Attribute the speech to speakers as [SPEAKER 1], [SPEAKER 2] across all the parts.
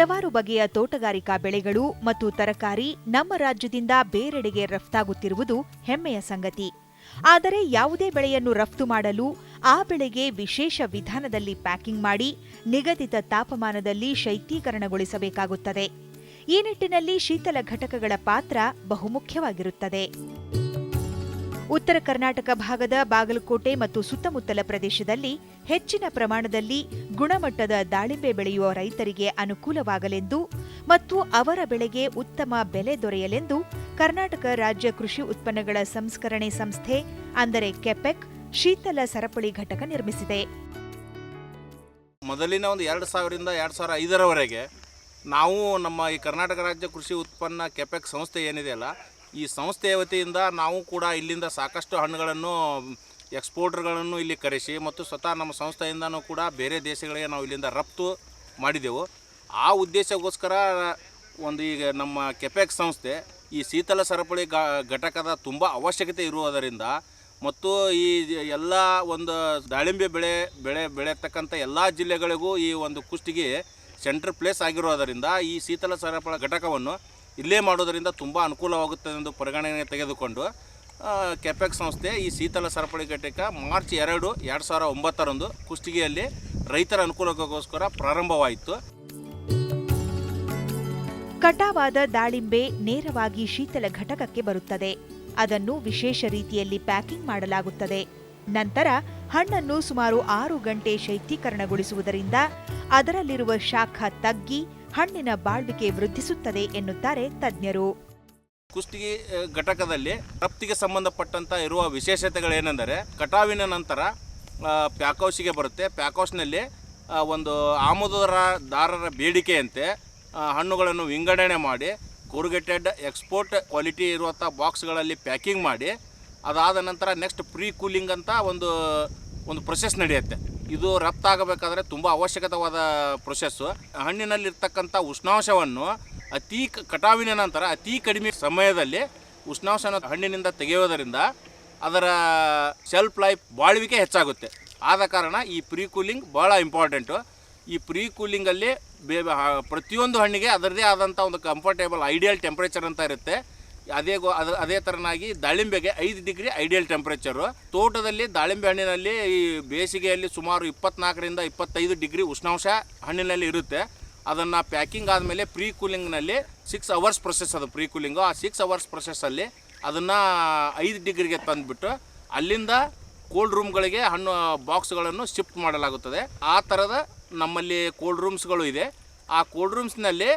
[SPEAKER 1] ಹಲವಾರು ಬಗೆಯ ತೋಟಗಾರಿಕಾ ಬೆಳೆಗಳು ಮತ್ತು ತರಕಾರಿ ನಮ್ಮ ರಾಜ್ಯದಿಂದ ಬೇರೆಡೆಗೆ ರಫ್ತಾಗುತ್ತಿರುವುದು ಹೆಮ್ಮೆಯ ಸಂಗತಿ. ಆದರೆ ಯಾವುದೇ ಬೆಳೆಯನ್ನು ರಫ್ತು ಮಾಡಲು ಆ ಬೆಳೆಗೆ ವಿಶೇಷ ವಿಧಾನದಲ್ಲಿ ಪ್ಯಾಕಿಂಗ್ ಮಾಡಿ ನಿಗದಿತ ತಾಪಮಾನದಲ್ಲಿ ಶೈತ್ಯೀಕರಣಗೊಳಿಸಬೇಕಾಗುತ್ತದೆ. ಈ ನಿಟ್ಟಿನಲ್ಲಿ ಶೀತಲ ಘಟಕಗಳ ಪಾತ್ರ ಬಹುಮುಖ್ಯವಾಗಿರುತ್ತದೆ. ಉತ್ತರ ಕರ್ನಾಟಕ ಭಾಗದ ಬಾಗಲಕೋಟೆ ಮತ್ತು ಸುತ್ತಮುತ್ತಲ ಪ್ರದೇಶದಲ್ಲಿ ಹೆಚ್ಚಿನ ಪ್ರಮಾಣದಲ್ಲಿ ಗುಣಮಟ್ಟದ ದಾಳಿಂಬೆ ಬೆಳೆಯುವ ರೈತರಿಗೆ ಅನುಕೂಲವಾಗಲೆಂದು ಮತ್ತು ಅವರ ಬೆಳೆಗೆ ಉತ್ತಮ ಬೆಲೆ ದೊರೆಯಲೆಂದು ಕರ್ನಾಟಕ ರಾಜ್ಯ ಕೃಷಿ ಉತ್ಪನ್ನಗಳ ಸಂಸ್ಕರಣೆ ಸಂಸ್ಥೆ, ಅಂದರೆ ಕೆಪೆಕ್, ಶೀತಲ ಸರಪಳಿ ಘಟಕ ನಿರ್ಮಿಸಿದೆ.
[SPEAKER 2] ಮೊದಲಿನ ಒಂದು ಎರಡು ಸಾವಿರದಿಂದ ಎರಡು ಸಾವಿರ ಐದರವರೆಗೆ ನಾವು ನಮ್ಮ ಈ ಕರ್ನಾಟಕ ರಾಜ್ಯ ಕೃಷಿ ಉತ್ಪನ್ನ ಕೆಪೆಕ್ ಸಂಸ್ಥೆ ಏನಿದೆಯಲ್ಲ ಈ ಸಂಸ್ಥೆಯ ವತಿಯಿಂದ ನಾವು ಕೂಡ ಇಲ್ಲಿಂದ ಸಾಕಷ್ಟು ಹಣ್ಣುಗಳನ್ನು, ಎಕ್ಸ್ಪೋರ್ಟರ್ಗಳನ್ನು ಇಲ್ಲಿ ಕರೆಸಿ ಮತ್ತು ಸ್ವತಃ ನಮ್ಮ ಸಂಸ್ಥೆಯಿಂದನೂ ಕೂಡ ಬೇರೆ ದೇಶಗಳಿಗೆ ನಾವು ಇಲ್ಲಿಂದ ರಫ್ತು ಮಾಡಿದೆವು. ಆ ಉದ್ದೇಶಕ್ಕೋಸ್ಕರ ಒಂದು ಈಗ ನಮ್ಮ ಕೆಪೆಕ್ ಸಂಸ್ಥೆ ಈ ಶೀತಲ ಸರಪಳಿ ಘಟಕದ ತುಂಬ ಅವಶ್ಯಕತೆ ಇರುವುದರಿಂದ ಮತ್ತು ಈ ಎಲ್ಲ ಒಂದು ದಾಳಿಂಬೆ ಬೆಳೆ ಬೆಳೆ ಬೆಳೆಯತಕ್ಕಂಥ ಎಲ್ಲ ಜಿಲ್ಲೆಗಳಿಗೂ ಈ ಒಂದು ಕುಷ್ಟಿಗೆ ಸೆಂಟ್ರ್ ಪ್ಲೇಸ್ ಆಗಿರೋದರಿಂದ ಈ ಶೀತಲ ಸರಪಳ ಘಟಕವನ್ನು ಇಲ್ಲೇ ಮಾಡೋದರಿಂದ ತುಂಬ ಅನುಕೂಲವಾಗುತ್ತದೆ ಎಂದು ಪರಿಗಣನೆಗೆ ತೆಗೆದುಕೊಂಡು ಕೆಪೆಕ್ ಸಂಸ್ಥೆ ಈ ಶೀತಲ ಸರಪಳಿ ಘಟಕ ಮಾರ್ಚ್ ಎರಡು ಎರಡು ಸಾವಿರ ಒಂಬತ್ತರಂದು ಕುಷ್ಟಗಿಯಲ್ಲಿ ರೈತರ ಅನುಕೂಲಕ್ಕೋಸ್ಕರ ಪ್ರಾರಂಭವಾಯಿತು.
[SPEAKER 1] ಕಟಾವಾದ ದಾಳಿಂಬೆ ನೇರವಾಗಿ ಶೀತಲ ಘಟಕಕ್ಕೆ ಬರುತ್ತದೆ. ಅದನ್ನು ವಿಶೇಷ ರೀತಿಯಲ್ಲಿ ಪ್ಯಾಕಿಂಗ್ ಮಾಡಲಾಗುತ್ತದೆ. ನಂತರ ಹಣ್ಣನ್ನು ಸುಮಾರು ಆರು ಗಂಟೆ ಶೈತ್ಯೀಕರಣಗೊಳಿಸುವುದರಿಂದ ಅದರಲ್ಲಿರುವ ಶಾಖ ತಗ್ಗಿ ಹಣ್ಣಿನ ಬಾಳ್ವಿಕೆ ವೃದ್ಧಿಸುತ್ತದೆ ಎನ್ನುತ್ತಾರೆ ತಜ್ಞರು.
[SPEAKER 2] ಕುಷ್ಟಗಿ ಘಟಕದಲ್ಲಿ ರಫ್ತಿಗೆ ಸಂಬಂಧಪಟ್ಟಂತ ಇರುವ ವಿಶೇಷತೆಗಳೇನೆಂದರೆ ಕಟಾವಿನ ನಂತರ ಪ್ಯಾಕೌಸಿಗೆ ಬರುತ್ತೆ. ಪ್ಯಾಕೌಸ್ನಲ್ಲಿ ಒಂದು ಆಮದುದಾರರ ಬೇಡಿಕೆಯಂತೆ ಹಣ್ಣುಗಳನ್ನು ವಿಂಗಡಣೆ ಮಾಡಿ ಕೋರುಗೇಟೆಡ್ ಎಕ್ಸ್ಪೋರ್ಟ್ ಕ್ವಾಲಿಟಿ ಇರುವಂಥ ಬಾಕ್ಸ್ಗಳಲ್ಲಿ ಪ್ಯಾಕಿಂಗ್ ಮಾಡಿ, ಅದಾದ ನಂತರ ನೆಕ್ಸ್ಟ್ ಪ್ರೀ ಕೂಲಿಂಗ್ ಅಂತ ಒಂದು ಒಂದು ಪ್ರೊಸೆಸ್ ನಡೆಯುತ್ತೆ. ಇದು ರಫ್ತಾಗಬೇಕಾದ್ರೆ ತುಂಬ ಅವಶ್ಯಕತವಾದ ಪ್ರೊಸೆಸ್ಸು ಹಣ್ಣಿನಲ್ಲಿರ್ತಕ್ಕಂಥ ಉಷ್ಣಾಂಶವನ್ನು ಅತಿ ಕಟಾವಿನ ನಂತರ ಅತೀ ಕಡಿಮೆ ಸಮಯದಲ್ಲಿ ಉಷ್ಣಾಂಶನ ಹಣ್ಣಿನಿಂದ ತೆಗೆಯೋದರಿಂದ ಅದರ ಸೆಲ್ಫ್ ಲೈಫ್ ಬಾಳ್ವಿಕೆ ಹೆಚ್ಚಾಗುತ್ತೆ. ಆದ ಕಾರಣ ಈ ಪ್ರೀ ಕೂಲಿಂಗ್ ಭಾಳ ಇಂಪಾರ್ಟೆಂಟು ಈ ಪ್ರೀ ಕೂಲಿಂಗಲ್ಲಿ ಬೇ ಪ್ರತಿಯೊಂದು ಹಣ್ಣಿಗೆ ಅದರದೇ ಆದಂಥ ಒಂದು ಕಂಫರ್ಟೇಬಲ್ ಐಡಿಯಲ್ ಟೆಂಪ್ರೇಚರ್ ಅಂತ ಇರುತ್ತೆ. ಅದೇ ಗೋ ಅದ ಅದೇ ಥರನಾಗಿ ದಾಳಿಂಬೆಗೆ ಐದು ಡಿಗ್ರಿ ಐಡಿಯಲ್ ಟೆಂಪ್ರೇಚರು. ತೋಟದಲ್ಲಿ ದಾಳಿಂಬೆ ಹಣ್ಣಿನಲ್ಲಿ ಈ ಬೇಸಿಗೆಯಲ್ಲಿ ಸುಮಾರು ಇಪ್ಪತ್ನಾಲ್ಕರಿಂದ ಇಪ್ಪತ್ತೈದು ಡಿಗ್ರಿ ಉಷ್ಣಾಂಶ ಹಣ್ಣಿನಲ್ಲಿ ಇರುತ್ತೆ. ಅದನ್ನು ಪ್ಯಾಕಿಂಗ್ ಆದಮೇಲೆ ಪ್ರೀ ಕೂಲಿಂಗ್ನಲ್ಲಿ ಸಿಕ್ಸ್ ಅವರ್ಸ್ ಪ್ರೊಸೆಸ್ ಅದು ಪ್ರೀ ಕೂಲಿಂಗು ಆ ಸಿಕ್ಸ್ ಅವರ್ಸ್ ಪ್ರೊಸೆಸ್ಸಲ್ಲಿ ಅದನ್ನು ಐದು ಡಿಗ್ರಿಗೆ ತಂದುಬಿಟ್ಟು ಅಲ್ಲಿಂದ ಕೋಲ್ಡ್ ರೂಮ್ಗಳಿಗೆ ಹಣ್ಣು, ಬಾಕ್ಸ್ಗಳನ್ನು ಶಿಫ್ಟ್ ಮಾಡಲಾಗುತ್ತದೆ. ಆ ಥರದ ನಮ್ಮಲ್ಲಿ ಕೋಲ್ಡ್ ರೂಮ್ಸ್ಗಳು ಇದೆ. ಆ ಕೋಲ್ಡ್ ರೂಮ್ಸ್ನಲ್ಲಿ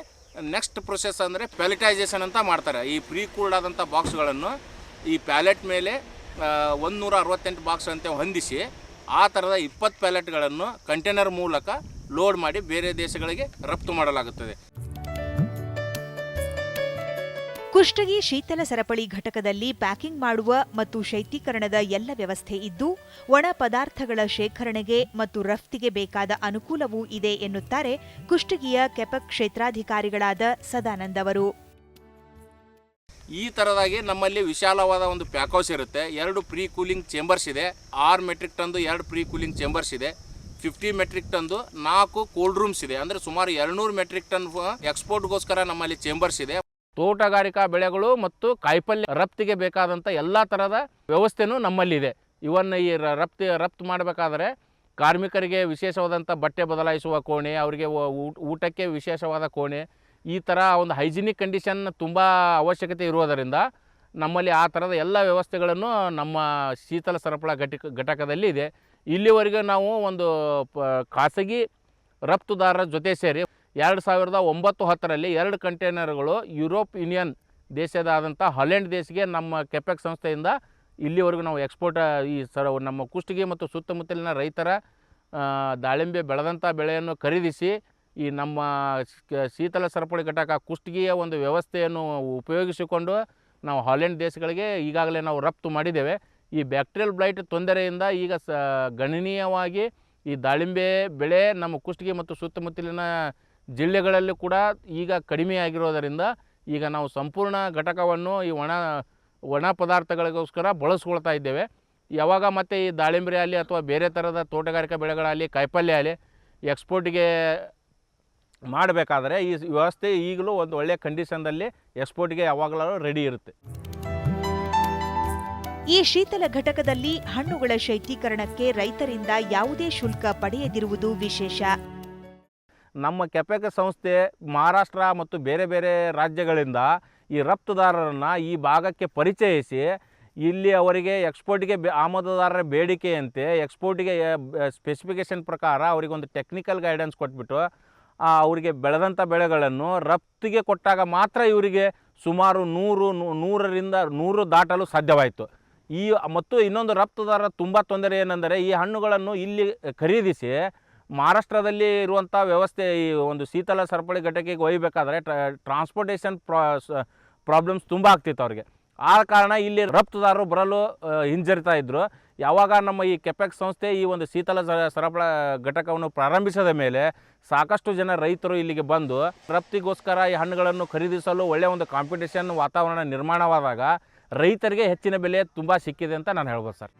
[SPEAKER 2] ನೆಕ್ಸ್ಟ್ ಪ್ರೊಸೆಸ್ ಅಂದರೆ ಪ್ಯಾಲೆಟೈಸೇಷನ್ ಅಂತ ಮಾಡ್ತಾರೆ. ಈ ಪ್ರೀ ಕೂಲ್ಡ್ ಆದಂಥ ಬಾಕ್ಸ್ಗಳನ್ನು ಈ ಪ್ಯಾಲೆಟ್ ಮೇಲೆ ಒಂದು ನೂರ ಅರವತ್ತೆಂಟು ಬಾಕ್ಸ್ ಅಂತ ಹೊಂದಿಸಿ, ಆ ಥರದ ಇಪ್ಪತ್ತು ಪ್ಯಾಲೆಟ್ಗಳನ್ನು ಕಂಟೈನರ್ ಮೂಲಕ ಲೋಡ್ ಮಾಡಿ ಬೇರೆ ದೇಶಗಳಿಗೆ ರಫ್ತು ಮಾಡಲಾಗುತ್ತದೆ.
[SPEAKER 1] ಕುಷ್ಟಗಿ ಶೀತಲ ಸರಪಳಿ ಘಟಕದಲ್ಲಿ ಪ್ಯಾಕಿಂಗ್ ಮಾಡುವ ಮತ್ತು ಶೈತ್ಯೀಕರಣದ ಎಲ್ಲ ವ್ಯವಸ್ಥೆ ಇದ್ದು, ಒಣ ಪದಾರ್ಥಗಳ ಶೇಖರಣೆಗೆ ಮತ್ತು ರಫ್ತಿಗೆ ಬೇಕಾದ ಅನುಕೂಲವೂ ಇದೆ ಎನ್ನುತ್ತಾರೆ ಕುಷ್ಟಗಿಯ ಕೆಪಕ್ ಕ್ಷೇತ್ರಾಧಿಕಾರಿಗಳಾದ ಸದಾನಂದ್ ಅವರು.
[SPEAKER 2] ಈ ತರದಾಗಿ ನಮ್ಮಲ್ಲಿ ವಿಶಾಲವಾದ ಒಂದು ಪ್ಯಾಕೌಸ್ ಇರುತ್ತೆ. ಎರಡು ಪ್ರೀ ಕೂಲಿಂಗ್ ಚೇಂಬರ್ಸ್ ಇದೆ. ಆರು ಮೆಟ್ರಿಕ್ ಟನ್ದು ಎರಡು ಪ್ರೀ ಕೂಲಿಂಗ್ ಚೇಂಬರ್ಸ್ ಇದೆ. ಫಿಫ್ಟಿ ಮೆಟ್ರಿಕ್ ಟನ್ದು ನಾಲ್ಕು ಕೋಲ್ಡ್ ರೂಮ್ಸ್ ಇದೆ. ಅಂದರೆ ಸುಮಾರು ಎರಡುನೂರು ಮೆಟ್ರಿಕ್ ಟನ್ ಎಕ್ಸ್ಪೋರ್ಟ್ಗೋಸ್ಕರ ನಮ್ಮಲ್ಲಿ ಚೇಂಬರ್ಸ್ ಇದೆ. ತೋಟಗಾರಿಕಾ ಬೆಳೆಗಳು ಮತ್ತು ಕಾಯಿಪಲ್ಯ ರಫ್ತಿಗೆ ಬೇಕಾದಂಥ ಎಲ್ಲ ಥರದ ವ್ಯವಸ್ಥೆನೂ ನಮ್ಮಲ್ಲಿದೆ. ಇವನ್ನು ಈ ರಫ್ತಿ ರಫ್ತು ಮಾಡಬೇಕಾದ್ರೆ ಕಾರ್ಮಿಕರಿಗೆ ವಿಶೇಷವಾದಂಥ ಬಟ್ಟೆ ಬದಲಾಯಿಸುವ ಕೋಣೆ, ಅವರಿಗೆ ಊಟ- ಊಟಕ್ಕೆ ವಿಶೇಷವಾದ ಕೋಣೆ, ಈ ಥರ ಒಂದು ಹೈಜಿನಿಕ್ ಕಂಡೀಷನ್ ತುಂಬ ಅವಶ್ಯಕತೆ ಇರುವುದರಿಂದ ನಮ್ಮಲ್ಲಿ ಆ ಥರದ ಎಲ್ಲ ವ್ಯವಸ್ಥೆಗಳನ್ನು ನಮ್ಮ ಶೀತಲ ಸರಪಳ ಘಟಕ ಘಟಕದಲ್ಲಿ ಇದೆ ಇಲ್ಲಿವರೆಗೆ ನಾವು ಒಂದು ಖಾಸಗಿ ರಫ್ತುದಾರರ ಜೊತೆ ಸೇರಿ ಎರಡು ಸಾವಿರದ ಒಂಬತ್ತು ಹತ್ತರಲ್ಲಿ ಎರಡು ಕಂಟೈನರ್ಗಳು ಯುರೋಪ್ ಯೂನಿಯನ್ ದೇಶದಾದಂಥ ಹಾಲೆಂಡ್ ದೇಶಕ್ಕೆ ನಮ್ಮ ಕೆಪೆಕ್ ಸಂಸ್ಥೆಯಿಂದ ಇಲ್ಲಿವರೆಗೂ ನಾವು ಎಕ್ಸ್ಪೋರ್ಟ್, ಈ ಸರ ನಮ್ಮ ಕುಷ್ಟಗಿ ಮತ್ತು ಸುತ್ತಮುತ್ತಲಿನ ರೈತರ ದಾಳಿಂಬೆ ಬೆಳೆದಂಥ ಬೆಳೆಯನ್ನು ಖರೀದಿಸಿ ಈ ನಮ್ಮ ಶೀತಲ ಸರಪಳಿ ಘಟಕ ಕುಷ್ಟಗಿಯ ಒಂದು ವ್ಯವಸ್ಥೆಯನ್ನು ಉಪಯೋಗಿಸಿಕೊಂಡು ನಾವು ಹಾಲೆಂಡ್ ದೇಶಗಳಿಗೆ ಈಗಾಗಲೇ ನಾವು ರಫ್ತು ಮಾಡಿದ್ದೇವೆ. ಈ ಬ್ಯಾಕ್ಟೀರಿಯಲ್ ಬ್ಲೈಟ್ ತೊಂದರೆಯಿಂದ ಈಗ ಸ, ಗಣನೀಯವಾಗಿ ಈ ದಾಳಿಂಬೆ ಬೆಳೆ ನಮ್ಮ ಕುಷ್ಟಗಿ ಮತ್ತು ಸುತ್ತಮುತ್ತಲಿನ ಜಿಲ್ಲೆಗಳಲ್ಲಿ ಕೂಡ ಈಗ ಕಡಿಮೆಯಾಗಿರೋದರಿಂದ ಈಗ ನಾವು ಸಂಪೂರ್ಣ ಘಟಕವನ್ನು ಈ ಒಣ ಒಣ ಪದಾರ್ಥಗಳಿಗೋಸ್ಕರ ಬಳಸ್ಕೊಳ್ತಾ ಇದ್ದೇವೆ. ಯಾವಾಗ ಮತ್ತೆ ಈ ದಾಳಿಂಬೆ ಆಗಲಿ ಅಥವಾ ಬೇರೆ ಥರದ ತೋಟಗಾರಿಕಾ ಬೆಳೆಗಳಾಗಲಿ ಕಾಯಿಪಲ್ಯ ಆಗಲಿ ಎಕ್ಸ್ಪೋರ್ಟ್ಗೆ ಮಾಡಬೇಕಾದ್ರೆ ಈ ವ್ಯವಸ್ಥೆ ಈಗಲೂ ಒಂದು ಒಳ್ಳೆಯ ಕಂಡೀಷನ್ದಲ್ಲಿ ಎಕ್ಸ್ಪೋರ್ಟ್ಗೆ ಯಾವಾಗಲೂ ರೆಡಿ ಇರುತ್ತೆ.
[SPEAKER 1] ಈ ಶೀತಲ ಘಟಕದಲ್ಲಿ ಹಣ್ಣುಗಳ ಶೈತ್ಯೀಕರಣಕ್ಕೆ ರೈತರಿಂದ ಯಾವುದೇ ಶುಲ್ಕ ಪಡೆಯದಿರುವುದು ವಿಶೇಷ.
[SPEAKER 2] ನಮ್ಮ ಕೆಪೆಕ್ ಸಂಸ್ಥೆ ಮಹಾರಾಷ್ಟ್ರ ಮತ್ತು ಬೇರೆ ಬೇರೆ ರಾಜ್ಯಗಳಿಂದ ಈ ರಫ್ತುದಾರರನ್ನು ಈ ಭಾಗಕ್ಕೆ ಪರಿಚಯಿಸಿ ಇಲ್ಲಿ ಅವರಿಗೆ ಎಕ್ಸ್ಪೋರ್ಟ್ಗೆ ಬೆ, ಆಮದುದಾರರ ಬೇಡಿಕೆಯಂತೆ ಎಕ್ಸ್ಪೋರ್ಟಿಗೆ ಸ್ಪೆಸಿಫಿಕೇಷನ್ ಪ್ರಕಾರ ಅವರಿಗೆ ಒಂದು ಟೆಕ್ನಿಕಲ್ ಗೈಡೆನ್ಸ್ ಕೊಟ್ಬಿಟ್ಟು ಅವರಿಗೆ ಬೆಳೆದಂಥ ಬೆಳೆಗಳನ್ನು ರಫ್ತಿಗೆ ಕೊಟ್ಟಾಗ ಮಾತ್ರ ಇವರಿಗೆ ಸುಮಾರು ನೂರು ನೂರರಿಂದ ನೂರು ದಾಟಲು ಸಾಧ್ಯವಾಯಿತು. ಈ, ಮತ್ತು ಇನ್ನೊಂದು ರಫ್ತುದಾರ ತುಂಬ ತೊಂದರೆ ಏನೆಂದರೆ ಈ ಹಣ್ಣುಗಳನ್ನು ಇಲ್ಲಿ ಖರೀದಿಸಿ ಮಹಾರಾಷ್ಟ್ರದಲ್ಲಿ ಇರುವಂಥ ವ್ಯವಸ್ಥೆ ಈ ಒಂದು ಶೀತಲ ಸರಪಳಿ ಘಟಕಕ್ಕೆ ಒಯ್ಯಬೇಕಾದ್ರೆ ಟ್ರಾನ್ಸ್ಪೋರ್ಟೇಷನ್ ಪ್ರಾಬ್ಲಮ್ಸ್ ತುಂಬ ಆಗ್ತಿತ್ತು ಅವ್ರಿಗೆ. ಆ ಕಾರಣ ಇಲ್ಲಿ ರಫ್ತುದಾರರು ಬರಲು ಹಿಂಜರಿತಾ ಇದ್ದರು ಯಾವಾಗ ನಮ್ಮ ಈ ಕೆಪೆಕ್ಸ್ ಸಂಸ್ಥೆ ಈ ಒಂದು ಶೀತಲ ಸರಪಳ ಘಟಕವನ್ನು ಪ್ರಾರಂಭಿಸಿದ ಮೇಲೆ ಸಾಕಷ್ಟು ಜನ ರೈತರು ಇಲ್ಲಿಗೆ ಬಂದು ರಫ್ತಿಗೋಸ್ಕರ ಈ ಹಣ್ಣುಗಳನ್ನು ಖರೀದಿಸಲು ಒಳ್ಳೆಯ ಒಂದು ಕಾಂಪಿಟೇಷನ್ ವಾತಾವರಣ ನಿರ್ಮಾಣವಾದಾಗ ರೈತರಿಗೆ ಹೆಚ್ಚಿನ ಬೆಲೆ ತುಂಬ ಸಿಕ್ಕಿದೆ ಅಂತ ನಾನು ಹೇಳ್ಬೋದು ಸರ್.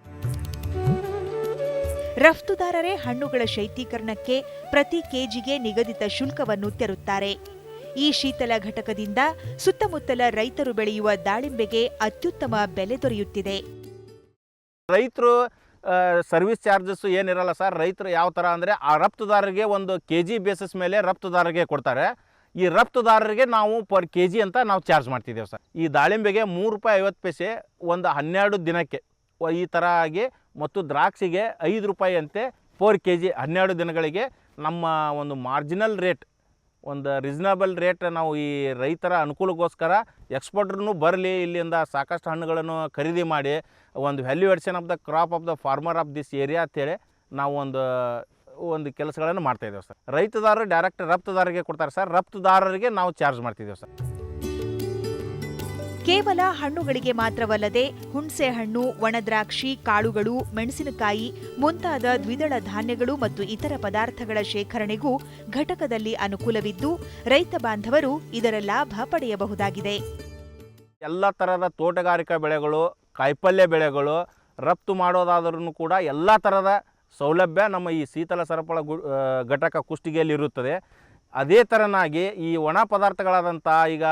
[SPEAKER 1] ರಫ್ತುದಾರರೇ ಹಣ್ಣುಗಳ ಶೈತ್ಯೀಕರಣಕ್ಕೆ ಪ್ರತಿ ಕೆಜಿಗೆ ನಿಗದಿತ ಶುಲ್ಕವನ್ನು ತೆರುತ್ತಾರೆ. ಈ ಶೀತಲ ಘಟಕದಿಂದ ಸುತ್ತಮುತ್ತಲ ರೈತರು ಬೆಳೆಯುವ ದಾಳಿಂಬೆಗೆ ಅತ್ಯುತ್ತಮ ಬೆಲೆ ದೊರೆಯುತ್ತಿದೆ.
[SPEAKER 2] ರೈತರು ಸರ್ವಿಸ್ ಚಾರ್ಜಸ್ ಏನಿರಲ್ಲ ಸರ್, ರೈತರು ಯಾವ ಥರ ಅಂದರೆ ಆ ರಫ್ತುದಾರರಿಗೆ ಒಂದು ಕೆ ಜಿ ಬೇಸಿಸ್ ಮೇಲೆ ರಫ್ತುದಾರರಿಗೆ ಕೊಡ್ತಾರೆ. ಈ ರಫ್ತುದಾರರಿಗೆ ನಾವು ಪರ್ ಕೆ ಜಿ ಅಂತ ನಾವು ಚಾರ್ಜ್ ಮಾಡ್ತಿದ್ದೇವೆ ಸರ್. ಈ ದಾಳಿಂಬೆಗೆ ಮೂರು ರೂಪಾಯಿ ಐವತ್ತು ಪೈಸೆ ಒಂದು ಹನ್ನೆರಡು ದಿನಕ್ಕೆ ಈ ಥರ ಆಗಿ ಮತ್ತು ದ್ರಾಕ್ಷಿಗೆ ಐದು ರೂಪಾಯಿ ಅಂತೆ ಫೋರ್ ಕೆ ಜಿ ಹನ್ನೆರಡು ದಿನಗಳಿಗೆ ನಮ್ಮ ಒಂದು ಮಾರ್ಜಿನಲ್ ರೇಟ್ ಒಂದು ರೀಸನಬಲ್ ರೇಟ್ ನಾವು ಈ ರೈತರ ಅನುಕೂಲಕ್ಕೋಸ್ಕರ ಎಕ್ಸ್ಪೋರ್ಟ್ರೂ ಬರಲಿ, ಇಲ್ಲಿಂದ ಸಾಕಷ್ಟು ಹಣ್ಣುಗಳನ್ನು ಖರೀದಿ ಮಾಡಿ, ಒಂದು valuation of the crop of the farmer of this area ಅಂತೇಳಿ ನಾವು ಒಂದು ಒಂದು ಕೆಲಸಗಳನ್ನು ಮಾಡ್ತಾಯಿದ್ದೇವೆ ಸರ್. ರೈತದಾರರು ಡೈರೆಕ್ಟ್ ರಫ್ತುದಾರರಿಗೆ ಕೊಡ್ತಾರೆ ಸರ್. ರಫ್ತುದಾರರಿಗೆ ನಾವು ಚಾರ್ಜ್ ಮಾಡ್ತಿದ್ದೇವೆ ಸರ್.
[SPEAKER 1] ಕೇವಲ ಹಣ್ಣುಗಳಿಗೆ ಮಾತ್ರವಲ್ಲದೆ ಹುಣಸೆ ಹಣ್ಣು, ಒಣದ್ರಾಕ್ಷಿ, ಕಾಳುಗಳು, ಮೆಣಸಿನಕಾಯಿ, ಮುಂತಾದ ದ್ವಿದಳ ಧಾನ್ಯಗಳು ಮತ್ತು ಇತರ ಪದಾರ್ಥಗಳ ಶೇಖರಣೆಗೂ ಘಟಕದಲ್ಲಿ ಅನುಕೂಲವಿದ್ದು, ರೈತ ಬಾಂಧವರು ಇದರ ಲಾಭ ಪಡೆಯಬಹುದಾಗಿದೆ.
[SPEAKER 2] ಎಲ್ಲ ಥರದ ತೋಟಗಾರಿಕಾ ಬೆಳೆಗಳು, ಕಾಯಿಪಲ್ಯ ಬೆಳೆಗಳು, ರಫ್ತು ಮಾಡೋದಾದರೂ ಕೂಡ ಎಲ್ಲ ಥರದ ಸೌಲಭ್ಯ ನಮ್ಮ ಈ ಶೀತಲ ಸರಪಳ ಘಟಕ ಕುಷ್ಟಿಗೆಯಲ್ಲಿ ಇರುತ್ತದೆ ಅದೇ ಥರನಾಗಿ ಈ ಒಣ ಪದಾರ್ಥಗಳಾದಂಥ ಈಗ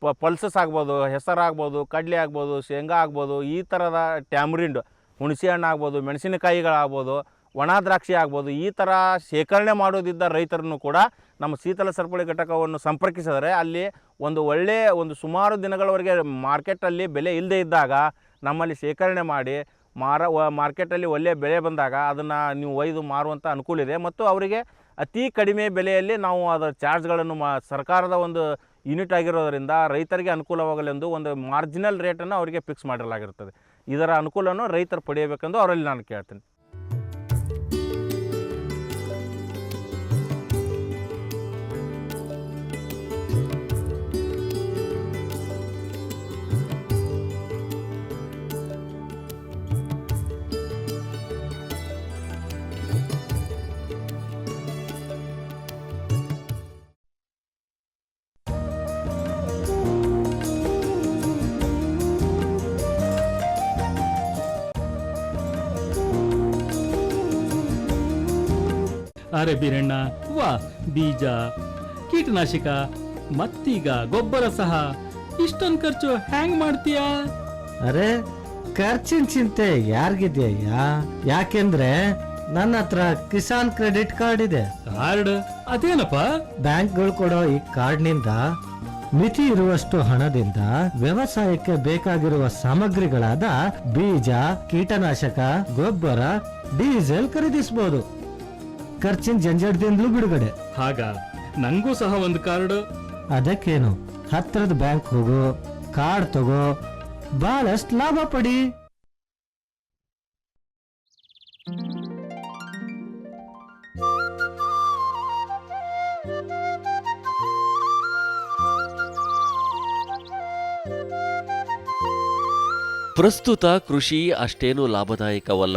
[SPEAKER 2] ಪ, ಪಲ್ಸಸ್ ಆಗ್ಬೋದು ಹೆಸರಾಗ್ಬೋದು ಕಡಲೆ ಆಗ್ಬೋದು, ಶೇಂಗಾ ಆಗ್ಬೋದು, ಈ ಥರದ ಟ್ಯಾಮ್ರಿಂಡ್, ಹುಣಸೆ ಹಣ್ಣು ಆಗ್ಬೋದು, ಮೆಣಸಿನಕಾಯಿಗಳಾಗ್ಬೋದು, ಒಣ ದ್ರಾಕ್ಷಿ ಆಗ್ಬೋದು, ಈ ಥರ ಶೇಖರಣೆ ಮಾಡೋದಿದ್ದ ರೈತರನ್ನು ಕೂಡ ನಮ್ಮ ಶೀತಲ ಸರಪಳಿ ಘಟಕವನ್ನು ಸಂಪರ್ಕಿಸಿದರೆ ಅಲ್ಲಿ ಒಂದು ಒಳ್ಳೆಯ ಒಂದು ಸುಮಾರು ದಿನಗಳವರೆಗೆ ಮಾರ್ಕೆಟಲ್ಲಿ ಬೆಲೆ ಇಲ್ಲದೇ ಇದ್ದಾಗ ನಮ್ಮಲ್ಲಿ ಶೇಖರಣೆ ಮಾಡಿ ಮಾರ, ಮಾರ್ಕೆಟಲ್ಲಿ ಒಳ್ಳೆಯ ಬೆಲೆ ಬಂದಾಗ ಅದನ್ನು ನೀವು ಒಯ್ದು ಮಾರುವಂಥ ಅನುಕೂಲ ಇದೆ. ಮತ್ತು ಅವರಿಗೆ ಅತಿ ಕಡಿಮೆ ಬೆಲೆಯಲ್ಲಿ ನಾವು ಅದರ ಚಾರ್ಜ್ಗಳನ್ನು ಮಾ, ಸರ್ಕಾರದ ಒಂದು ಯೂನಿಟ್ ಆಗಿರೋದರಿಂದ ರೈತರಿಗೆ ಅನುಕೂಲವಾಗಲೆಂದು ಒಂದು ಮಾರ್ಜಿನಲ್ ರೇಟನ್ನು ಅವರಿಗೆ ಫಿಕ್ಸ್ ಮಾಡಲಾಗಿರುತ್ತದೆ ಇದರ ಅನುಕೂಲವನ್ನು ರೈತರು ಪಡೆಯಬೇಕೆಂದು ಅವರಲ್ಲಿ ನಾನು ಕೇಳ್ತೀನಿ.
[SPEAKER 3] ಅರೆ ಬೀರಣ್ಣ ವಾ ಬೀಜ ಕೀಟನಾಶಕ ಮತ್ತೀಗ ಗೊಬ್ಬರ ಸಹ. ಇಷ್ಟೊಂದು ಖರ್ಚು ಹ್ಯಾಂಗ್ ಮಾಡ್ತೀಯಾ?
[SPEAKER 4] ಅರೆ ಖರ್ಚಿನ ಚಿಂತೆ ಯಾರಿಗಿದೆಯಯ್ಯ? ಯಾಕೆಂದ್ರೆ ನನ್ನ ಹತ್ರ ಕಿಸಾನ್ ಕ್ರೆಡಿಟ್ ಕಾರ್ಡ್ ಇದೆ.
[SPEAKER 3] ಕಾರ್ಡ್? ಅದೇನಪ್ಪ?
[SPEAKER 4] ಬ್ಯಾಂಕ್ಗಳು ಕೊಡೋ ಈ ಕಾರ್ಡ್ನಿಂದ ಮಿತಿ ಇರುವಷ್ಟು ಹಣದಿಂದ ವ್ಯವಸಾಯಕ್ಕೆ ಬೇಕಾಗಿರುವ ಸಾಮಗ್ರಿಗಳಾದ ಬೀಜ ಕೀಟನಾಶಕ ಗೊಬ್ಬರ ಡೀಸೆಲ್ ಖರೀದಿಸಬಹುದು ಖರ್ಚಿನ ಜಂಜಾಟದಿಂದಲೂ ಬಿಡುಗಡೆ.
[SPEAKER 3] ಹಾಗ? ನಂಗೂ ಸಹ ಒಂದು ಕಾರ್ಡ್.
[SPEAKER 4] ಅದಕ್ಕೇನು? ಹತ್ರದ ಬ್ಯಾಂಕ್ ಹೋಗೋ ಕಾರ್ಡ್ ತಗೋ ಬಹಳಷ್ಟು ಲಾಭ ಪಡಿ.
[SPEAKER 5] ಪ್ರಸ್ತುತ ಕೃಷಿ ಅಷ್ಟೇನೂ ಲಾಭದಾಯಕವಲ್ಲ.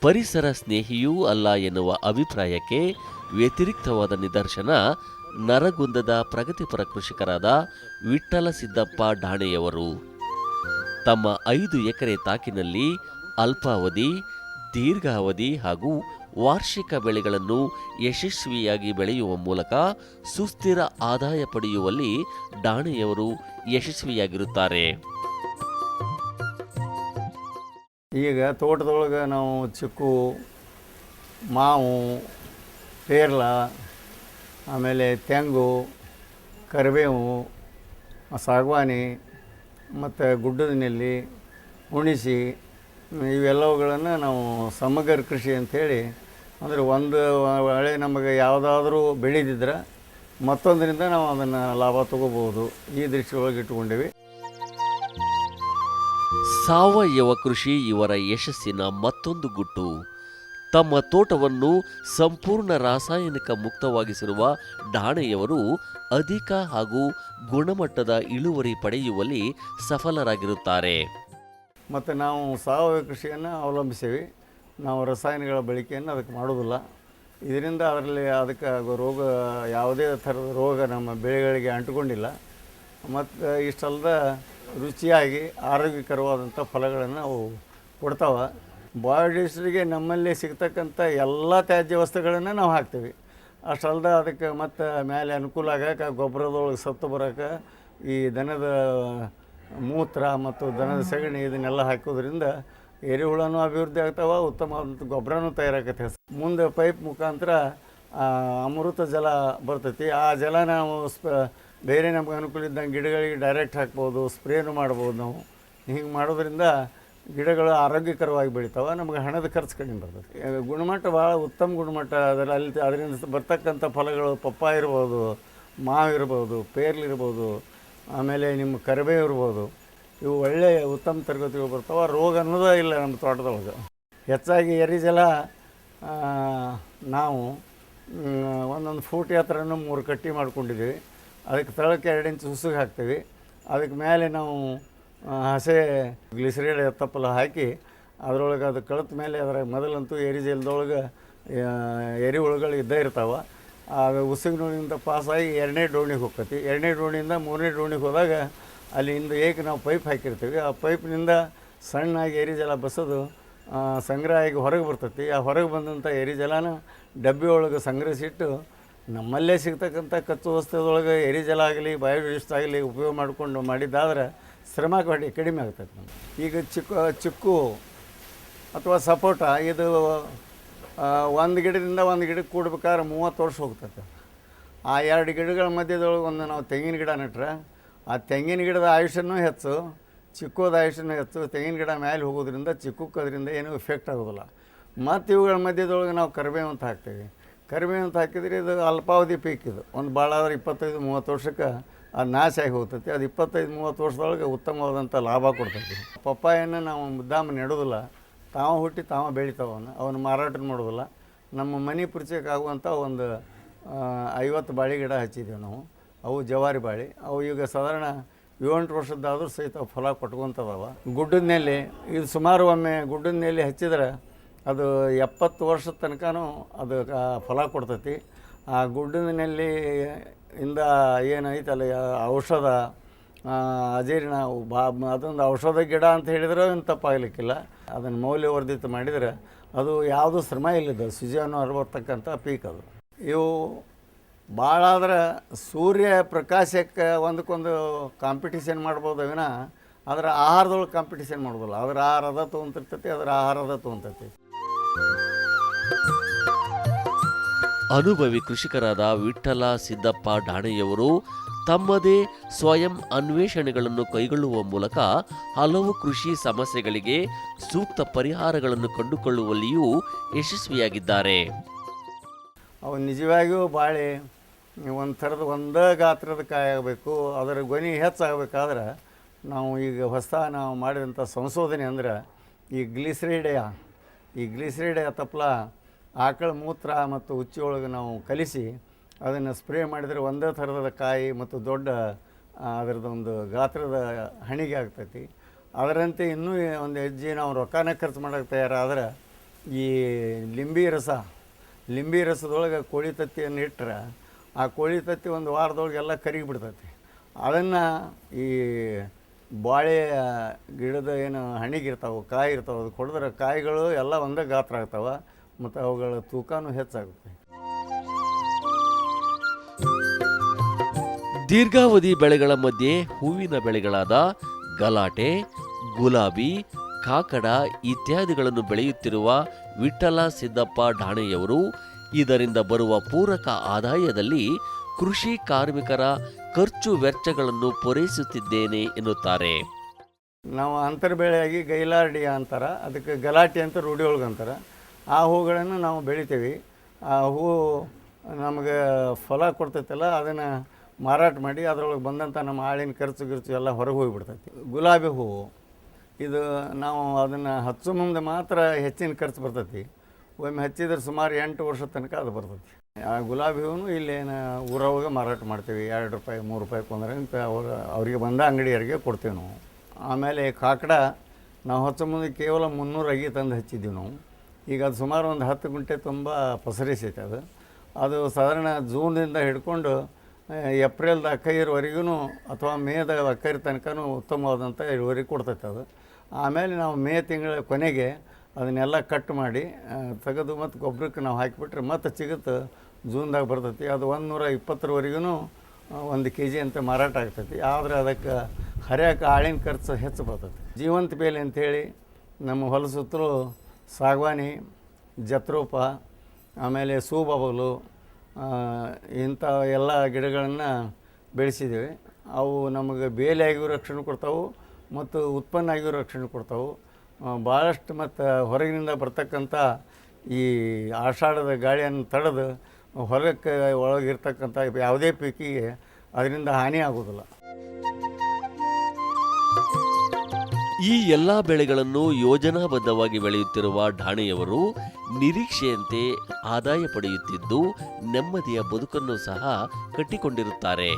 [SPEAKER 5] ಪರಿಸರ ಸ್ನೇಹಿಯೂ ಅಲ್ಲ ಎನ್ನುವ ಅಭಿಪ್ರಾಯಕ್ಕೆ ವ್ಯತಿರಿಕ್ತವಾದ ನಿದರ್ಶನ ನರಗುಂದದ ಪ್ರಗತಿಪರ ಕೃಷಿಕರಾದ ವಿಠ್ಠಲ ಸಿದ್ದಪ್ಪ ಡಾಣೆಯವರು. ತಮ್ಮ ಐದು ಎಕರೆ ತಾಕಿನಲ್ಲಿ ಅಲ್ಪಾವಧಿ, ದೀರ್ಘಾವಧಿ ಹಾಗೂ ವಾರ್ಷಿಕ ಬೆಳೆಗಳನ್ನು ಯಶಸ್ವಿಯಾಗಿ ಬೆಳೆಯುವ ಮೂಲಕ ಸುಸ್ಥಿರ ಆದಾಯ ಪಡೆಯುವಲ್ಲಿ ಡಾಣೆಯವರು ಯಶಸ್ವಿಯಾಗಿರುತ್ತಾರೆ.
[SPEAKER 6] ಈಗ ತೋಟದೊಳಗೆ ನಾವು ಚಿಕ್ಕು, ಮಾವು, ಪೇರ್ಲ, ಆಮೇಲೆ ತೆಂಗು, ಕರಿಬೇವು, ಸಾಗವಾನಿ, ಮತ್ತು ಗುಡ್ಡದ ನೆಲ್ಲಿ ಉಣಿಸಿ, ಇವೆಲ್ಲವುಗಳನ್ನು ನಾವು ಸಮಗ್ರ ಕೃಷಿ ಅಂಥೇಳಿ, ಅಂದರೆ ಒಂದು ಹಳೆ ನಮಗೆ ಯಾವುದಾದ್ರೂ ಬೆಳೆದಿದ್ರೆ ಮತ್ತೊಂದರಿಂದ ನಾವು ಅದನ್ನು ಲಾಭ ತಗೋಬೋದು ಈ ದೃಷ್ಟಿಯೊಳಗೆ ಇಟ್ಕೊಂಡೇವಿ
[SPEAKER 5] ಸಾವಯವ ಕೃಷಿ ಇವರ ಯಶಸ್ಸಿನ ಮತ್ತೊಂದು ಗುಟ್ಟು. ತಮ್ಮ ತೋಟವನ್ನು ಸಂಪೂರ್ಣ ರಾಸಾಯನಿಕ ಮುಕ್ತವಾಗಿಸಿರುವ ಡಾಣೆಯವರು ಅಧಿಕ ಹಾಗೂ ಗುಣಮಟ್ಟದ ಇಳುವರಿ ಪಡೆಯುವಲ್ಲಿ ಸಫಲರಾಗಿರುತ್ತಾರೆ.
[SPEAKER 6] ಮತ್ತು ನಾವು ಸಾವಯವ ಕೃಷಿಯನ್ನು ಅವಲಂಬಿಸೇವೆ. ನಾವು ರಸಾಯನಗಳ ಬಳಕೆಯನ್ನು ಅದಕ್ಕೆ ಮಾಡೋದಿಲ್ಲ ಇದರಿಂದ ಅದರಲ್ಲಿ ಅದಕ್ಕೆ ರೋಗ, ಯಾವುದೇ ಥರದ ರೋಗ ನಮ್ಮ ಬೆಳೆಗಳಿಗೆ ಅಂಟಿಕೊಂಡಿಲ್ಲ. ಮತ್ತು ಇಷ್ಟಲ್ಲದ ರುಚಿಯಾಗಿ ಆರೋಗ್ಯಕರವಾದಂಥ ಫಲಗಳನ್ನು ಅವು ಕೊಡ್ತಾವೆ. ಬಾಡಿಸ್ಟ್ರಿಗೆ ನಮ್ಮಲ್ಲಿ ಸಿಗ್ತಕ್ಕಂಥ ಎಲ್ಲ ತ್ಯಾಜ್ಯ ವಸ್ತುಗಳನ್ನು ನಾವು ಹಾಕ್ತೀವಿ. ಅಷ್ಟಲ್ದೆ ಅದಕ್ಕೆ ಮತ್ತು ಮೇಲೆ ಅನುಕೂಲ ಆಗಕ್ಕೆ ಗೊಬ್ಬರದೊಳಗೆ ಸತ್ತು ಬರೋಕೆ, ಈ ದನದ ಮೂತ್ರ ಮತ್ತು ದನದ ಸಗಣಿ ಇದನ್ನೆಲ್ಲ ಹಾಕೋದ್ರಿಂದ ಎರೆಹುಳನೂ ಅಭಿವೃದ್ಧಿ ಆಗ್ತಾವೆ, ಉತ್ತಮವಾದಂಥ ಗೊಬ್ಬರನೂ ತಯಾರಾಕತ್ತೆ ಮುಂದೆ ಪೈಪ್ ಮುಖಾಂತರ ಅಮೃತ ಜಲ ಬರ್ತೈತಿ. ಆ ಜಲ ನಾವು ಸ್ಪ ಬೇರೆ ನಮ್ಗೆ ಅನುಕೂಲ ಇದ್ದಂಗೆ ಗಿಡಗಳಿಗೆ ಡೈರೆಕ್ಟ್ ಹಾಕ್ಬೋದು, ಸ್ಪ್ರೇನು ಮಾಡ್ಬೋದು ನಾವು. ಹಿಂಗೆ ಮಾಡೋದ್ರಿಂದ ಗಿಡಗಳು ಆರೋಗ್ಯಕರವಾಗಿ ಬೆಳಿತಾವೆ, ನಮಗೆ ಹಣದ ಖರ್ಚು ಕಡಿಮೆ ಬರ್ತದೆ. ಗುಣಮಟ್ಟ ಭಾಳ ಉತ್ತಮ ಗುಣಮಟ್ಟ ಅದರ ಅಲ್ಲಿ ಅದರಿಂದ ಬರ್ತಕ್ಕಂಥ ಫಲಗಳು ಪಪ್ಪ ಇರ್ಬೋದು, ಮಾವು ಇರ್ಬೋದು, ಪೇರ್ಲ್ ಇರ್ಬೋದು, ಆಮೇಲೆ ನಿಮ್ಮ ಕರಿಬೇವು ಇರ್ಬೋದು, ಇವು ಒಳ್ಳೆಯ ಉತ್ತಮ ತರಗತಿಗಳು ಬರ್ತಾವೆ. ರೋಗ ಅನ್ನೋದೇ ಇಲ್ಲ ನಮ್ಮ ತೋಟದೊಳಗೆ. ಹೆಚ್ಚಾಗಿ ಎರಿಜಲ ನಾವು ಒಂದೊಂದು ಫೂಟ್ ಹತ್ರನೂ ಮೂರು ಕಟ್ಟಿ ಮಾಡ್ಕೊಂಡಿದ್ದೀವಿ. ಅದಕ್ಕೆ ತಳಕ್ಕೆ ಎರಡು ಇಂಚು ಹುಸುಗೆ ಹಾಕ್ತೀವಿ. ಅದಕ್ಕೆ ಮೇಲೆ ನಾವು ಹಸೆ ಗ್ಲಿಸರಿಡ್ ತಪ್ಪಲು ಹಾಕಿ, ಅದರೊಳಗೆ ಅದು ಕಳೆದ ಮೇಲೆ ಅದರ ಮೊದಲಂತೂ ಎರಿಜಲದೊಳಗೆ ಎರಿಹುಳುಗಳು ಇದ್ದೇ ಇರ್ತಾವೆ. ಆಗ ಉಸುಗಿನಿಂದ ಪಾಸಾಗಿ ಎರಡನೇ ಡೋಣಿಗೆ ಹೋಗ್ತೈತಿ. ಎರಡನೇ ಡೋಣಿಯಿಂದ ಮೂರನೇ ಡೋಣಿಗೆ ಹೋದಾಗ ಅಲ್ಲಿಂದ ಏಕ ನಾವು ಪೈಪ್ ಹಾಕಿರ್ತೀವಿ. ಆ ಪೈಪ್ನಿಂದ ಸಣ್ಣಾಗಿ ಎರಿಜಲ ಬಸೋದು ಬಸದು ಸಂಗ್ರಹ ಆಗಿ ಹೊರಗೆ ಬರ್ತೈತಿ. ಆ ಹೊರಗೆ ಬಂದಂಥ ಎರಿಜಲನ ಡಬ್ಬಿ ಒಳಗೆ ಸಂಗ್ರಹಿಸಿಟ್ಟು ನಮ್ಮಲ್ಲೇ ಸಿಗ್ತಕ್ಕಂಥ ಕಚ್ಚು ವಸ್ತುದೊಳಗೆ ಎರಿಜಲ ಆಗಲಿ ಬಯೋಡಿಸ್ಟ್ ಆಗಲಿ ಉಪಯೋಗ ಮಾಡಿಕೊಂಡು ಮಾಡಿದ್ದಾದ್ರೆ ಶ್ರಮ ಕಡಿ, ಕಡಿಮೆ ಆಗ್ತೈತೆ ನಮ್ಗೆ. ಈಗ ಚಿಕ್ಕು ಚಿಕ್ಕು ಅಥವಾ ಸಪೋಟ, ಇದು ಒಂದು ಗಿಡದಿಂದ ಒಂದು ಗಿಡಕ್ಕೆ ಕೂಡ್ಬೇಕಾದ್ರೆ ಮೂವತ್ತು ವರ್ಷ ಹೋಗ್ತೈತೆ ಆ ಎರಡು ಗಿಡಗಳ ಮಧ್ಯದೊಳಗೆ ಒಂದು ನಾವು ತೆಂಗಿನ ಗಿಡ ನೆಟ್ರೆ, ಆ ತೆಂಗಿನ ಗಿಡದ ಆಯುಷ್ಯನೂ ಹೆಚ್ಚು, ಚಿಕ್ಕೋದ ಆಯುಷ್ಯನೂ ಹೆಚ್ಚು, ತೆಂಗಿನ ಗಿಡ ಮೇಲೆ ಹೋಗೋದ್ರಿಂದ ಚಿಕ್ಕಕ್ಕೆ ಅದರಿಂದ ಏನೂ ಎಫೆಕ್ಟ್ ಆಗೋದಿಲ್ಲ. ಮತ್ತು ಇವುಗಳ ಮಧ್ಯದೊಳಗೆ ನಾವು ಕರಿಬೇವು ಅಂತ ಹಾಕ್ತೀವಿ. ಕರಿಬೇವು ಅಂತ ಹಾಕಿದ್ರೆ ಇದು ಅಲ್ಪಾವಧಿ ಪೀಕ್ ಇದು. ಒಂದು ಭಾಳ ಆದ್ರೆ ಇಪ್ಪತ್ತೈದು, ಮೂವತ್ತು ವರ್ಷಕ್ಕೆ ಅದು ನಾಶ ಆಗಿ ಹೋಗ್ತೈತಿ. ಅದು ಇಪ್ಪತ್ತೈದು, ಮೂವತ್ತು ವರ್ಷದೊಳಗೆ ಉತ್ತಮವಾದಂಥ ಲಾಭ ಕೊಡ್ತೈತಿ. ಪಪ್ಪಾಯನ್ನು ನಾವು ಮುದ್ದಾಮ ನೆಡೋದಿಲ್ಲ. ತಾವು ಹುಟ್ಟಿ ತಾವು ಬೆಳಿತಾವನ್ನ ಅವನ್ನ ಮಾರಾಟ ಮಾಡೋದಿಲ್ಲ. ನಮ್ಮ ಮನೆ ಆಗುವಂಥ ಒಂದು ಐವತ್ತು ಬಾಳೆ ಗಿಡ ಹಚ್ಚಿದ್ದೀವಿ ನಾವು. ಅವು ಜವಾರಿ ಬಾಳೆ. ಅವು ಈಗ ಸಾಧಾರಣ ಏಳೆಂಟು ವರ್ಷದ್ದಾದರೂ ಸಹಿತ ಫಲ ಕೊಟ್ಕೊಂತದವ. ಗುಡ್ಡದ ನೆಲೆ ಇದು ಸುಮಾರು ಒಮ್ಮೆ ಗುಡ್ಡದ ನೆಲೆ ಹಚ್ಚಿದ್ರೆ ಅದು ಎಪ್ಪತ್ತು ವರ್ಷದ ತನಕನೂ ಅದು ಫಲ ಕೊಡ್ತೈತಿ. ಆ ಗುಡ್ಡಿನಲ್ಲಿ ಇಂದ ಏನೈತಲ್ಲ ಔಷಧ ಅಜೀರ್ಣ, ಬಾ, ಅದೊಂದು ಔಷಧ ಗಿಡ ಅಂತ ಹೇಳಿದ್ರೆ ಏನು ತಪ್ಪಾಗಲಿಕ್ಕಿಲ್ಲ ಅದನ್ನು ಮೌಲ್ಯವರ್ಧಿತ ಮಾಡಿದರೆ ಅದು ಯಾವುದೂ ಶ್ರಮ ಇಲ್ಲದ, ಸುಜಾನು ಹರಬರ್ತಕ್ಕಂಥ ಪೀಕ್ ಅದು. ಇವು ಭಾಳ ಆದ್ರೆ ಸೂರ್ಯ ಪ್ರಕಾಶಕ್ಕೆ ಒಂದಕ್ಕೊಂದು ಕಾಂಪಿಟೇಷನ್ ಮಾಡ್ಬೋದು ವಿನ ಅದರ ಆಹಾರದೊಳಗೆ ಕಾಂಪಿಟೇಷನ್ ಮಾಡೋದಿಲ್ಲ ಅದರ ಆಹಾರ ಅದ ತೊಗೊಂತಿರ್ತೈತಿ ಅದರ ಆಹಾರ ಅದ ತೊಗೊಂತೈತಿ
[SPEAKER 5] ಅನುಭವಿ ಕೃಷಿಕರಾದ ವಿಠಲ ಸಿದ್ದಪ್ಪ ಡಾಣೆಯವರು ತಮ್ಮದೇ ಸ್ವಯಂ ಅನ್ವೇಷಣೆಗಳನ್ನು ಕೈಗೊಳ್ಳುವ ಮೂಲಕ ಹಲವು ಕೃಷಿ ಸಮಸ್ಯೆಗಳಿಗೆ ಸೂಕ್ತ ಪರಿಹಾರಗಳನ್ನು ಕಂಡುಕೊಳ್ಳುವಲ್ಲಿಯೂ ಯಶಸ್ವಿಯಾಗಿದ್ದಾರೆ.
[SPEAKER 6] ಅವು ನಿಜವಾಗಿಯೂ ಬಾಳೆ ಒಂದು ಥರದ ಒಂದೇ ಗಾತ್ರದ ಕಾಯಿ ಆಗಬೇಕು, ಅದರ ಗೊನಿ ಹೆಚ್ಚಾಗಬೇಕಾದ್ರೆ ನಾವು ಈಗ ಹೊಸ ನಾವು ಮಾಡಿದಂಥ ಸಂಶೋಧನೆ ಅಂದ್ರೆ ಈ ಗ್ಲಿಸರಿಡೆಯ ಈ ಗ್ಲಿಸರಿಡೆಯ ತಪ್ಪಲ ಆಕಳ ಮೂತ್ರ ಮತ್ತು ಉಚ್ಚಿ ಒಳಗೆ ನಾವು ಕಲಿಸಿ ಅದನ್ನು ಸ್ಪ್ರೇ ಮಾಡಿದರೆ ಒಂದೇ ಥರದ ಕಾಯಿ ಮತ್ತು ದೊಡ್ಡ ಅದರದೊಂದು ಗಾತ್ರದ ಹಣಿಗೆ ಆಗ್ತೈತಿ. ಅದರಂತೆ ಇನ್ನೂ ಒಂದು ಹೆಜ್ಜೆ ನಾವು ರೊಕ್ಕನ ಖರ್ಚು ಮಾಡೋಕ್ಕೆ ತಯಾರಾದ್ರೆ ಈ ಲಿಂಬಿ ರಸ, ಲಿಂಬಿ ರಸದೊಳಗೆ ಕೋಳಿ ತತ್ತಿಯನ್ನು ಇಟ್ಟರೆ ಆ ಕೋಳಿ ತತ್ತಿ ಒಂದು ವಾರದೊಳಗೆಲ್ಲ ಕರಿಗಿ ಬಿಡ್ತೈತಿ. ಅದನ್ನು ಈ ಬಾಳೆ, ಗಿಡದ ಏನು ಹಣಿಗಿರ್ತಾವೆ, ಕಾಯಿ ಇರ್ತಾವೆ, ಅದು ಕೊಡಿದ್ರೆ ಕಾಯಿಗಳು ಎಲ್ಲ ಒಂದೇ ಗಾತ್ರ ಆಗ್ತಾವೆ. ಮತ್ತು ಅವುಗಳ ತೂಕನೂ ಹೆಚ್ಚಾಗುತ್ತೆ.
[SPEAKER 5] ದೀರ್ಘಾವಧಿ ಬೆಳೆಗಳ ಮಧ್ಯೆ ಹೂವಿನ ಬೆಳೆಗಳಾದ ಗಲಾಟೆ ಗುಲಾಬಿ ಕಾಕಡ ಇತ್ಯಾದಿಗಳನ್ನು ಬೆಳೆಯುತ್ತಿರುವ ವಿಠಲ ಸಿದ್ದಪ್ಪ ಢಾಣೆಯವರು ಇದರಿಂದ ಬರುವ ಪೂರಕ ಆದಾಯದಲ್ಲಿ ಕೃಷಿ ಕಾರ್ಮಿಕರ ಖರ್ಚು ವೆಚ್ಚಗಳನ್ನು ಪೂರೈಸುತ್ತಿದ್ದೇನೆ ಎನ್ನುತ್ತಾರೆ.
[SPEAKER 6] ನಾವು ಅಂತರ್ಬೆಳೆಯಾಗಿ ಗೈಲಾರ್ಡಿಯಾ ಅಂತಾರ ಅದಕ್ಕೆ ಗಲಾಟೆ ಅಂತ ರೂಢಿ ಒಳಗೆ ಅಂತಾರೆ ಆ ಹೂಗಳನ್ನು ನಾವು ಬೆಳಿತೀವಿ. ಆ ಹೂ ನಮಗೆ ಫಲ ಕೊಡ್ತೈತಲ್ಲ, ಅದನ್ನು ಮಾರಾಟ ಮಾಡಿ ಅದರೊಳಗೆ ಬಂದಂಥ ನಮ್ಮ ಆಳಿನ ಖರ್ಚು ಗಿರ್ಚು ಎಲ್ಲ ಹೊರಗೆ ಹೋಗಿಬಿಡ್ತೈತಿ. ಗುಲಾಬಿ ಹೂವು ಇದು ನಾವು ಅದನ್ನು ಹಚ್ಚು ಮುಂದೆ ಮಾತ್ರ ಹೆಚ್ಚಿನ ಖರ್ಚು ಬರ್ತೈತಿ. ಒಮ್ಮೆ ಹಚ್ಚಿದ್ರೆ ಸುಮಾರು ಎಂಟು ವರ್ಷ ತನಕ ಅದು ಬರ್ತೈತಿ. ಆ ಗುಲಾಬಿ ಹೂವು ಇಲ್ಲೇನು ಊರೊಳಗೆ ಮಾರಾಟ ಮಾಡ್ತೀವಿ. ಎರಡು ರೂಪಾಯಿ, ಮೂರು ರೂಪಾಯಿ ಕೊಂದ್ರೆ ಅಂತ ಅವ್ರ, ಅವರಿಗೆ ಬಂದ ಅಂಗಡಿಯರಿಗೆ ಕೊಡ್ತೀವಿ ನಾವು. ಆಮೇಲೆ ಕಾಕಡ ನಾವು ಹಚ್ಚೋ ಮುಂದೆ ಕೇವಲ ಮುನ್ನೂರು ಅಗಿ ತಂದು ಹಚ್ಚಿದ್ದೀವಿ ನಾವು. ಈಗ ಅದು ಸುಮಾರು ಒಂದು ಹತ್ತು ಗುಂಟೆ ತುಂಬ ಪಸರಿಸೈತೆ ಅದು. ಅದು ಸಾಧಾರಣ ಜೂನಿಂದ ಹಿಡ್ಕೊಂಡು ಏಪ್ರಿಲ್ದ ಅಕ್ಕೈರವರೆಗೂ ಅಥವಾ ಮೇದ ಅಕ್ಕೈರ ತನಕನೂ ಉತ್ತಮವಾದಂಥ ಇಳುವರಿ ಕೊಡ್ತೈತೆ ಅದು. ಆಮೇಲೆ ನಾವು ಮೇ ತಿಂಗಳ ಕೊನೆಗೆ ಅದನ್ನೆಲ್ಲ ಕಟ್ ಮಾಡಿ ತೆಗೆದು ಮತ್ತು ಗೊಬ್ಬರಕ್ಕೆ ನಾವು ಹಾಕಿಬಿಟ್ರೆ ಮತ್ತೆ ಸಿಗುತ್ತೆ ಜೂನ್ದಾಗ ಬರ್ತೈತಿ. ಅದು ಒಂದು ನೂರ ಇಪ್ಪತ್ತರವರೆಗೂ ಒಂದು ಕೆ ಜಿ ಅಂತ ಮಾರಾಟ ಆಗ್ತೈತಿ. ಆದರೆ ಅದಕ್ಕೆ ಹರಿಯಕ್ಕೆ ಆಳಿನ ಖರ್ಚು ಹೆಚ್ಚು ಬರ್ತೈತಿ. ಜೀವಂತ ಬೇಲಿ ಅಂಥೇಳಿ ನಮ್ಮ ಹೊಲ ಸುತ್ತಲೂ ಸಾಗವಾನಿ, ಜತ್ರೋಪ, ಆಮೇಲೆ ಸೂಬಬಲು ಇಂಥ ಎಲ್ಲ ಗಿಡಗಳನ್ನು ಬೆಳೆಸಿದ್ದೀವಿ. ಅವು ನಮಗೆ ಬೇಲಿ ರಕ್ಷಣೆ ಕೊಡ್ತಾವೆ ಮತ್ತು ಉತ್ಪನ್ನ ಆಗಿಯೂ ರಕ್ಷಣೆ ಕೊಡ್ತಾವೆ. ಭಾಳಷ್ಟು ಮತ್ತು ಹೊರಗಿನಿಂದ ಬರ್ತಕ್ಕಂಥ ಈ ಆಷಾಢದ ಗಾಳಿಯನ್ನು ತಡೆದು ಹೊಲಕ್ಕೆ ಒಳಗಿರ್ತಕ್ಕಂಥ ಯಾವುದೇ ಪೀಕಿಗೆ ಅದರಿಂದ ಹಾನಿ ಆಗೋದಿಲ್ಲ
[SPEAKER 5] ಈ ಎಲ್ಲಾ ಬೆಳೆಗಳನ್ನು ಯೋಜನಾಬದ್ಧವಾಗಿ ಬೆಳೆಯುತ್ತಿರುವ ಢಾಣೆಯವರು ನಿರೀಕ್ಷೆಯಂತೆ ಆದಾಯ ಪಡೆಯುತ್ತಿದ್ದು ನೆಮ್ಮದಿಯ ಬದುಕನ್ನು ಸಹ ಕಟ್ಟಿಕೊಂಡಿರುತ್ತಾರೆ.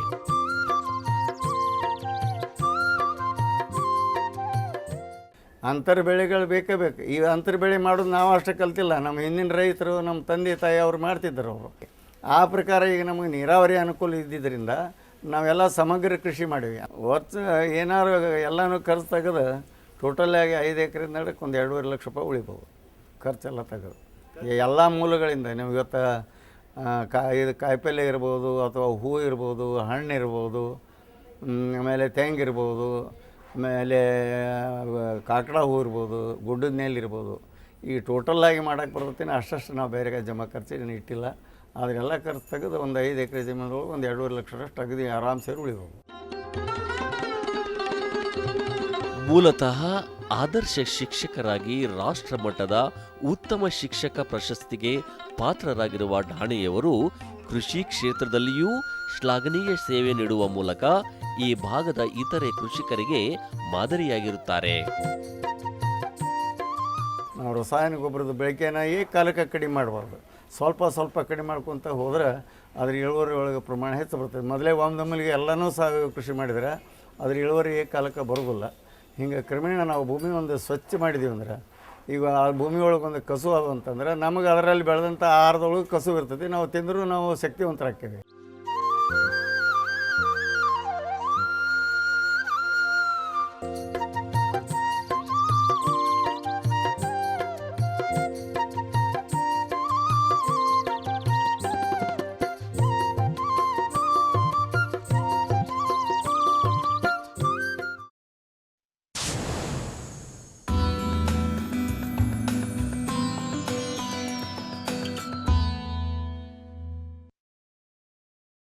[SPEAKER 6] ಅಂತರ್ ಬೆಳೆಗಳು ಬೇಕೇ ಬೇಕು. ಈ ಅಂತರ್ ಬೆಳೆ ಮಾಡೋದು ನಾವು ಅಷ್ಟೇ ಕಲ್ತಿಲ್ಲ. ನಮ್ಮ ಹಿಂದಿನ ರೈತರು, ನಮ್ಮ ತಂದೆ, ತಾಯಿ ಅವರು ಮಾಡ್ತಿದ್ದರು ಅವರು. ಆ ಪ್ರಕಾರ ಈಗ ನಮಗೆ ನೀರಾವರಿ ಅನುಕೂಲ ಇದ್ದಿದ್ದರಿಂದ ನಾವೆಲ್ಲ ಸಮಗ್ರ ಕೃಷಿ ಮಾಡಿವಿ ಒತ್ತು ಏನಾದ್ರು ಎಲ್ಲನೂ ಖರ್ಚು ತೆಗೆದು ಟೋಟಲಾಗಿ ಐದು ಎಕರೆ ನಡಕ್ಕೆ ಒಂದು ಎರಡೂವರೆ ಲಕ್ಷ ರೂಪಾಯಿ ಉಳಿಬೋದು. ಖರ್ಚೆಲ್ಲ ತೆಗೆದು. ಎಲ್ಲ ಮೂಲಗಳಿಂದ ನೀವು ಇವತ್ತು ಕಾಯಿ ಇದು ಕಾಯಿಪಲ್ಯ ಇರ್ಬೋದು ಅಥವಾ ಹೂ ಇರ್ಬೋದು, ಹಣ್ಣು ಇರ್ಬೋದು ಆಮೇಲೆ ತೆಂಗಿರ್ಬೋದು ಆಮೇಲೆ ಕಾಕಡ ಹೂ ಇರ್ಬೋದು, ಗುಡ್ಡದ ಮೇಲೆ ಇರ್ಬೋದು. ಈ ಟೋಟಲ್ಲಾಗಿ ಮಾಡೋಕ್ಕೆ ಬರ್ತೀನಿ ಅಷ್ಟಷ್ಟು ನಾವು ಬೇರೆ ಜಮಾ ಖರ್ಚು ಇಟ್ಟಿಲ್ಲ. ಅದನ್ನೆಲ್ಲ ಖರ್ಚು ತೆಗೆದು ಒಂದು ಐದು ಎಕರೆ ಜಮೀನೊಳಗೆ ಒಂದು ಎರಡೂವರೆ ಲಕ್ಷದಷ್ಟು ರೂಪಾಯಿ ಆರಾಮ್ ಸೇರಿ ಉಳಿಬೋದು.
[SPEAKER 5] ಮೂಲತಃ ಆದರ್ಶ ಶಿಕ್ಷಕರಾಗಿ ರಾಷ್ಟ್ರ ಮಟ್ಟದ ಉತ್ತಮ ಶಿಕ್ಷಕ ಪ್ರಶಸ್ತಿಗೆ ಪಾತ್ರರಾಗಿರುವ ಢಾಣೆಯವರು ಕೃಷಿ ಕ್ಷೇತ್ರದಲ್ಲಿಯೂ ಶ್ಲಾಘನೀಯ ಸೇವೆ ನೀಡುವ ಮೂಲಕ ಈ ಭಾಗದ ಇತರೆ ಕೃಷಿಕರಿಗೆ ಮಾದರಿಯಾಗಿರುತ್ತಾರೆ.
[SPEAKER 6] ನಾವು ರಾಸಾಯನಿಕ ಗೊಬ್ಬರದ ಬಳಕೆನ ಈ ಕಾಲಕ್ಕೆ ಕಡಿಮೆ ಮಾಡಬಾರ್ದು. ಸ್ವಲ್ಪ ಸ್ವಲ್ಪ ಕಡಿಮೆ ಮಾಡ್ಕೊತ ಹೋದ್ರೆ ಅದ್ರ ಇಳುವರಿ ಒಳಗೆ ಪ್ರಮಾಣ ಹೆಚ್ಚು ಬರ್ತದೆ. ಮೊದಲೇ ಒಮ್ಮೆಗೆ ಎಲ್ಲನೂ ಸಾವಯವ ಕೃಷಿ ಮಾಡಿದರೆ ಅದ್ರ ಇಳುವರಿ ಕಾಲಕ್ಕೆ ಬರೋದಿಲ್ಲ ಹಿಂಗೆ ಕ್ರಮೇಣ ನಾವು ಭೂಮಿ ಒಂದು ಸ್ವಚ್ಛ ಮಾಡಿದ್ದೀವಿ ಅಂದ್ರೆ, ಈಗ ಆ ಭೂಮಿ ಒಳಗೆ ಒಂದು ಕಸು ಅದು ಅಂತಂದ್ರೆ, ನಮಗೆ ಅದರಲ್ಲಿ ಬೆಳೆದಂಥ ಆಹಾರದೊಳಗೆ ಕಸು ಇರ್ತೈತಿ ನಾವು ತಿಂದರೂ ನಾವು ಶಕ್ತಿವಂತರಾಗ್ತೇವೆ.